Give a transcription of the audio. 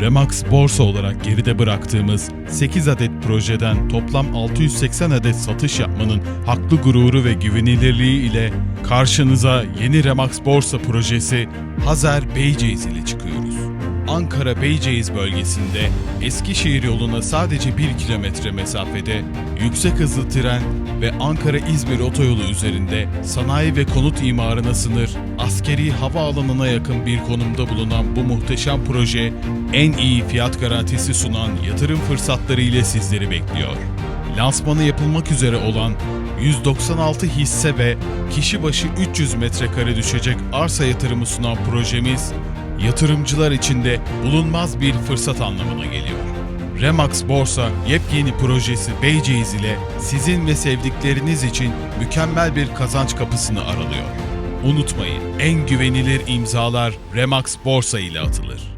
Remax Borsa olarak geride bıraktığımız 8 adet projeden toplam 680 adet satış yapmanın haklı gururu ve güvenilirliği ile karşınıza yeni Remax Borsa projesi Hazer Beyceğiz ile çıkıyoruz. Ankara Beyceğiz bölgesinde Eskişehir yoluna sadece 1 kilometre mesafede yüksek hızlı tren ve Ankara-İzmir otoyolu üzerinde sanayi ve konut imarına sınır, askeri havaalanına yakın bir konumda bulunan bu muhteşem proje en iyi fiyat garantisi sunan yatırım fırsatları ile sizleri bekliyor. Lansmanı yapılmak üzere olan 196 hisse ve kişi başı 300 metrekare düşecek arsa yatırımı sunan projemiz yatırımcılar için de bulunmaz bir fırsat anlamına geliyor. Remax Borsa yepyeni projesi Beyceğiz ile sizin ve sevdikleriniz için mükemmel bir kazanç kapısını aralıyor. Unutmayın, en güvenilir imzalar Remax Borsa ile atılır.